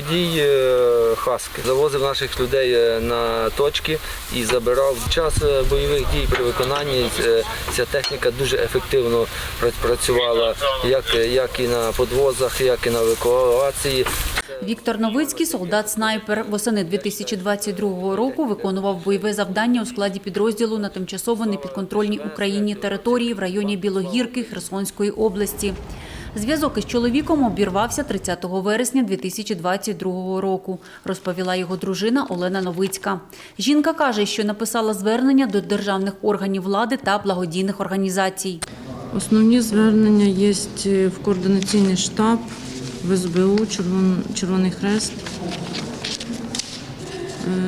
водій е, Хаски. Завозив наших людей е, на точки і забирав. В час е, бойових дій при виконанні ця техніка дуже ефективно пра- працювала як, як і на подвозах, як і на евакуації. Віктор Новицький, солдат-снайпер, восени 2022 року виконував бойове завдання у складі підрозділу на тимчасово непідконтрольній Україні території в районі Білогірки Херсонської області. Зв'язок із чоловіком обірвався 30 вересня 2022 року, розповіла його дружина Олена Новицька. Жінка каже, що написала звернення до державних органів влади та благодійних організацій. Основні звернення є в координаційний штаб, в СБУ, Червоний Хрест, е,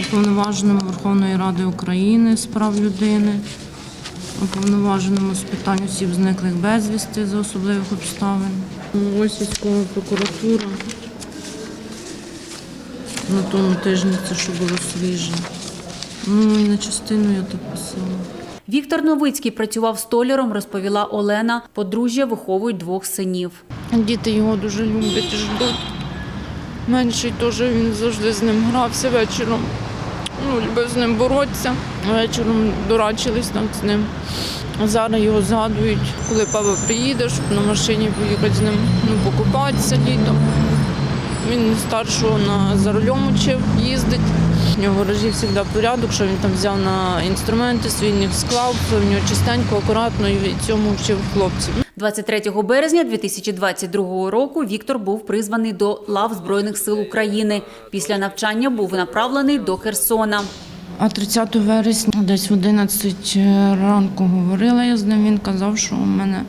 уповноваженому Верховної Ради України з прав людини, уповноваженому з питань осіб зниклих безвісти за особливих обставин. Ось військова прокуратура. На тому тижні це що було свіже. Ну і на частину я так писала. Віктор Новицький працював столяром, розповіла Олена. Подружжя виховують двох синів. Діти його дуже люблять ждуть. Менший теж він завжди з ним грався вечором. Ну, любив з ним боротися. Вечором дурачились там з ним. Зараз його згадують, коли папа приїде, щоб на машині поїхати з ним ну, покупатися літом. Він старшого на за рулем учив їздить. У нього гаражі завжди порядок, що він там взяв на інструменти, свій них склав, в нього чистенько, акуратно і цьому вчив хлопців. 23 березня 2022 року Віктор був призваний до лав Збройних сил України. Після навчання був направлений до Херсона. А 30 вересня, десь в 11 ранку говорила я з ним. Він казав, що у мене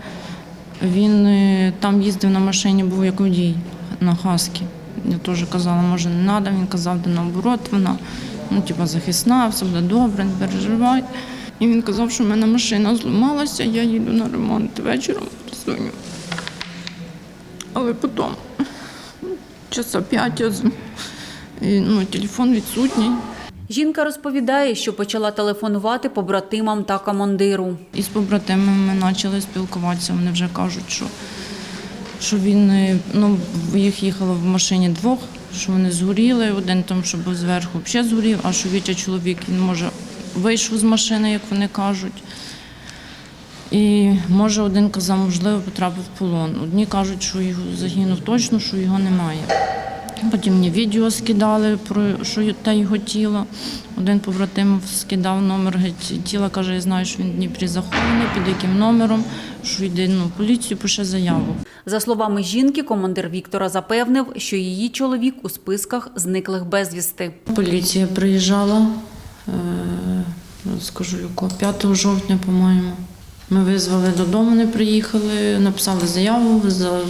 він е, там їздив на машині, був як водій на хаскі. Я теж казала, може не треба. Він казав, де наоборот, вона ну, типу, захисна, все буде добре, не переживай. І він казав, що в мене машина зламалася, я їду на ремонт вечором дзвоню. Але потім, часа п'ять, я з- і, ну, телефон відсутній. Жінка розповідає, що почала телефонувати побратимам та командиру. І з побратимами ми почали спілкуватися. Вони вже кажуть, що, що він е, ну, їх їхало в машині двох, що вони згоріли. Один там, що був зверху, взагалі згорів, а що Вітя чоловік він може вийшов з машини, як вони кажуть. І може один казав, можливо, потрапив в полон. Одні кажуть, що його загинув точно, що його немає. Потім мені відео скидали про що те його тіло. Один побратим скидав номер тіла, каже, я знаю, що він в Дніпрі захований, під яким номером, що йде ну, поліцію, пише заяву. За словами жінки, командир Віктора запевнив, що її чоловік у списках зниклих безвісти. Поліція приїжджала, е, скажу, якого 5 жовтня, по-моєму. Ми визвали додому, вони приїхали, написали заяву,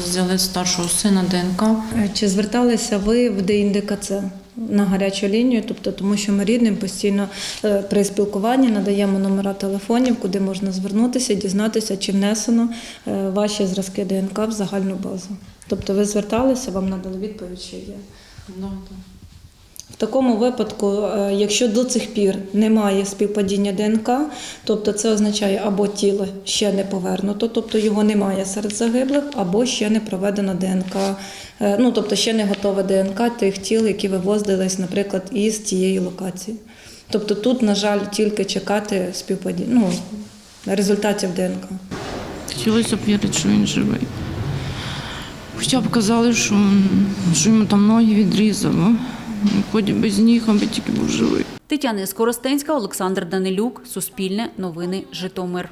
взяли старшого сина ДНК. Е, Чи зверталися ви в ДІНДКЦ на гарячу лінію? Тобто, тому що ми рідним постійно е, при спілкуванні надаємо номера телефонів, куди можна звернутися, дізнатися, чи внесено е, ваші зразки ДНК в загальну базу. Тобто ви зверталися, вам надали відповідь, що є. Да, В такому випадку, е, якщо до цих пір немає співпадіння ДНК, тобто це означає або тіло ще не повернуто, тобто його немає серед загиблих, або ще не проведено ДНК, е, ну тобто ще не готове ДНК тих тіл, які вивозились, наприклад, із тієї локації. Тобто тут, на жаль, тільки чекати співпадіння, ну, результатів ДНК. Хотілося б вірити, що він живий. Хоча б казали, що, що йому там ноги відрізало. Ході без ніг, аби тільки був живий. Тетяна Скоростенська, Олександр Данилюк, Суспільне, Новини, Житомир.